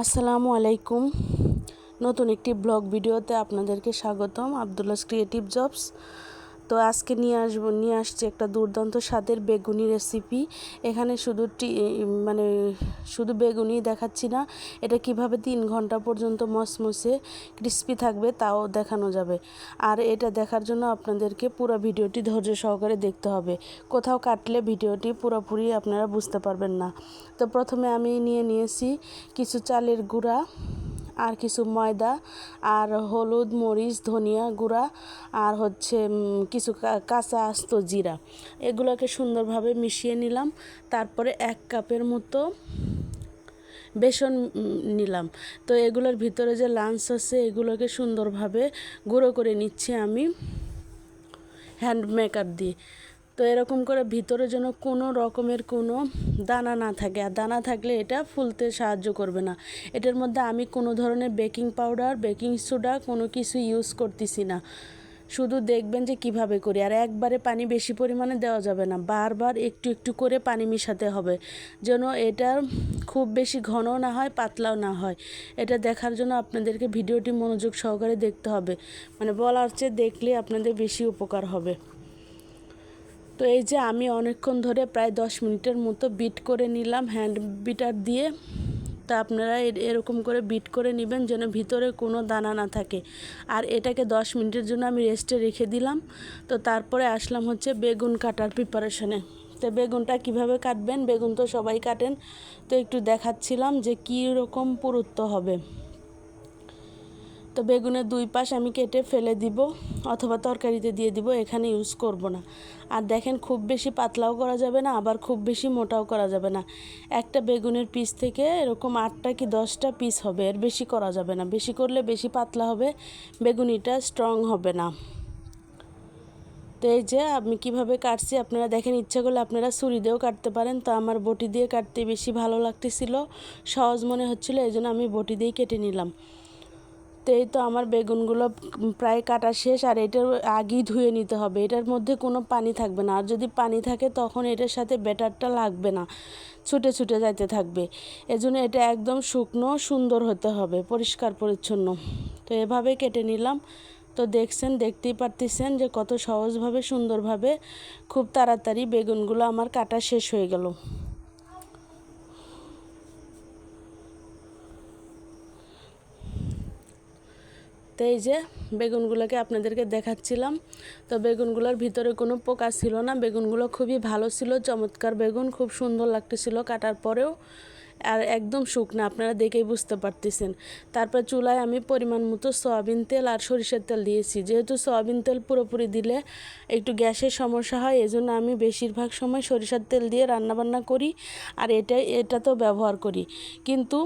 আসসালামু আলাইকুম। নতুন একটি ব্লগ ভিডিওতে আপনাদেরকে স্বাগতম। আবদুল্লাস ক্রিয়েটিভ জবস তো আজকে নিয়ে আসব, নিয়ে আসছি একটা দুর্দান্ত স্বাদের বেগুনি রেসিপি এখানে শুধু টি মানে শুধু বেগুনি দেখাচ্ছি না, এটা কীভাবে তিন ঘণ্টা পর্যন্ত মসমসে ক্রিস্পি থাকবে তাও দেখানো যাবে। আর এটা দেখার জন্য আপনাদেরকে পুরো ভিডিওটি ধৈর্য সহকারে দেখতে হবে। কোথাও কাটলে ভিডিওটি পুরোপুরি আপনারা বুঝতে পারবেন না। তো প্রথমে আমি নিয়ে নিয়েছি কিছু চালের গুঁড়া। আর কিছু ময়দা, আর হলুদ, মরিচ, ধনিয়া গুঁড়া, আর হচ্ছে কিছু কাঁচা আস্ত জিরা। এগুলোকে সুন্দরভাবে মিশিয়ে নিলাম। তারপরে এক কাপের মতো বেসন নিলাম। তো এগুলোর ভিতরে যে লাঞ্চ আছে, এগুলোকে সুন্দরভাবে গুঁড়ো করে নিচ্ছি আমি হ্যান্ড মেকার দিয়ে। তো এরকম করে ভিতরে যেন কোনো রকমের কোনো দানা না থাকে। আর দানা থাকলে এটা ফুলতে সাহায্য করবে না। এটার মধ্যে আমি কোনো ধরনের বেকিং পাউডার, বেকিং সোডা কোনো কিছু ইউজ করতেছি না। শুধু দেখবেন যে কীভাবে করি। আর একবারে পানি বেশি পরিমাণে দেওয়া যাবে না। বারবার একটু একটু করে পানি মিশাতে হবে। যেন এটা খুব বেশি ঘন না হয়, পাতলাও না হয়। এটা দেখার জন্য আপনাদেরকে ভিডিওটি মনোযোগ সহকারে দেখতে হবে। মানে বলার চেয়ে দেখলে আপনাদের বেশি উপকার হবে। তো এই যে আমি অনেকক্ষণ ধরে প্রায় দশ মিনিটের মতো বিট করে নিলাম হ্যান্ড বিটার দিয়ে। তা আপনারা এরকম করে বিট করে নেবেন যেন ভিতরে কোনো দানা না থাকে। আর এটাকে দশ মিনিটের জন্য আমি রেস্টে রেখে দিলাম। তো তারপরে আসলাম হচ্ছে বেগুন কাটার প্রিপারেশনে তো বেগুনটা কীভাবে কাটবেন? বেগুন তো সবাই কাটেন। তো একটু দেখাচ্ছিলাম যে কী রকম পুরুত্ব হবে। তো বেগুনের দুই পাশ আমি কেটে ফেলে দিব অথবা তরকারিতে দিয়ে দিব, এখানে ইউজ করব না। আর দেখেন খুব বেশি পাতলাও করা যাবে না, আবার খুব বেশি মোটাও করা যাবে না। একটা বেগুনের পিস থেকে এরকম আটটা কি দশটা পিস হবে, এর বেশি করা যাবে না। বেশি করলে বেশি পাতলা হবে, বেগুনিটা স্ট্রং হবে না। তো এই যে আমি কীভাবে কাটছি, আপনারা দেখেন ইচ্ছা করলে আপনারা ছুরি দিয়েও কাটতে পারেন। তো আমার বটি দিয়ে কাটতে বেশি ভালো লাগতেছিল, সহজ মনে হচ্ছিল, এই জন্য আমি বটি দিয়েই কেটে নিলাম। তো এই তো আমার বেগুনগুলো প্রায় কাটা শেষ আর এটার আগেই ধুয়ে নিতে হবে। এটার মধ্যে কোনো পানি থাকবে না। আর যদি পানি থাকে তখন এটার সাথে ব্যাটারটা লাগবে না। ছুটে ছুটে যাইতে থাকবে। এজন্য এটা একদম শুকনো, সুন্দর হতে হবে, পরিষ্কার, পরিচ্ছন্ন। তো এভাবে কেটে নিলাম। তো দেখছেন, দেখতেই পারতেছেন যে কত সহজভাবে, সুন্দরভাবে, খুব তাড়াতাড়ি বেগুনগুলো আমার কাটা শেষ হয়ে গেল। তো এই যে বেগুনগুলোকে আপনাদেরকে দেখাচ্ছিলাম, তো বেগুনগুলোর ভিতরে কোনো পোকা ছিল না। বেগুনগুলো খুবই ভালো ছিল, চমৎকার বেগুন, খুব সুন্দর লাগতেছিল কাটার পরেও, আর একদম শুকনা, আপনারা দেখেই বুঝতে পারতেছেন। তারপর চুলায় আমি পরিমাণ মতো সয়াবিন তেল আর সরিষার তেল দিয়েছি। যেহেতু সয়াবিন তেল পুরোপুরি দিলে একটু গ্যাসের সমস্যা হয়, এজন্য আমি বেশিরভাগ সময় সরিষার তেল দিয়ে রান্নাবান্না করি, আর এটাই এটা তো ব্যবহার করি। কিন্তু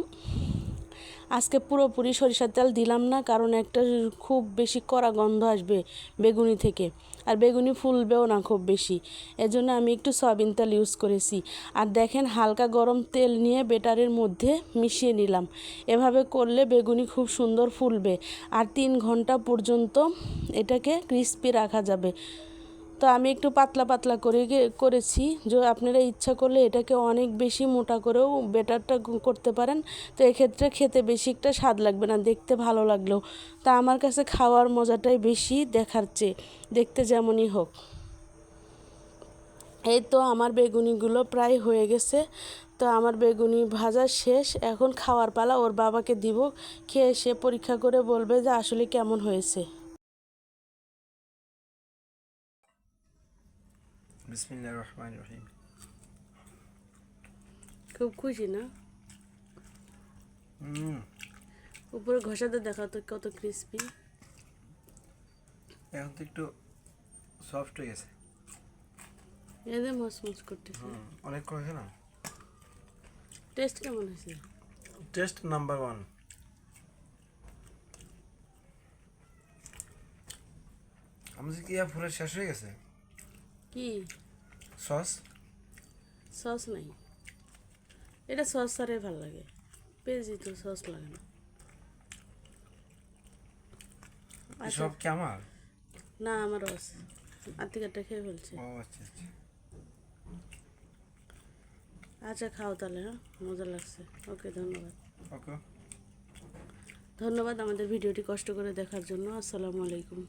আজকে পুরোপুরি সরিষার তেল দিলাম না, কারণ একটা খুব বেশি কড়া গন্ধ আসবে বেগুনি থেকে। আর বেগুনি ফুলবেও না খুব বেশি। এজন্য আমি একটু সয়াবিন তেল ইউজ করেছি। আর দেখেন হালকা গরম তেল নিয়ে বেটারের মধ্যে মিশিয়ে নিলাম। এভাবে করলে বেগুনি খুব সুন্দর ফুলবে। আর তিন ঘণ্টা পর্যন্ত এটাকে ক্রিস্পি রাখা যাবে। তো আমি একটু পাতলা পাতলা করে করেছি। যে আপনারা ইচ্ছা করলে এটাকে অনেক বেশি মোটা করেও বেটারটা করতে পারেন। তো এক্ষেত্রে খেতে বেশি একটা স্বাদ লাগবে না, দেখতে ভালো লাগলেও তা আমার কাছে খাওয়ার মজাটাই বেশি দেখার চেয়ে, দেখতে যেমনই হোক। এই তো আমার বেগুনিগুলো প্রায় হয়ে গেছে। তো আমার বেগুনি ভাজা শেষ। এখন খাওয়ার পালা ওর বাবাকে দিব। খেয়ে সে পরীক্ষা করে বলবে যে আসলে কেমন হয়েছে। রহমান রহিম খুব খুশি না? উপরে ঘষাতে দেখা তো কত ক্রিস্পি এখন তো একটু সফট হয়ে গেছে। এদের মচমচ করতেছে। অনেক হয়েছে না? টেস্ট কেমন হয়েছে? টেস্ট নাম্বার ওয়ান আমাদের কি পুরো শেষ হয়ে গেছে? কি? সস? সস নাই। এটা সস সারে ভালো লাগে। পেঁয়াজি তো সস লাগে না। আচ্ছা। সব কি আমার? না আমারও আছে। আতিকারটা খেয়ে ফেলছে। ও আচ্ছা আচ্ছা। আচ্ছা খাও তাহলে হ্যাঁ? মজা লাগছে। ওকে ধন্যবাদ। ওকে। ধন্যবাদ আমাদের ভিডিওটি কষ্ট করে দেখার জন্য। আসসালামু আলাইকুম।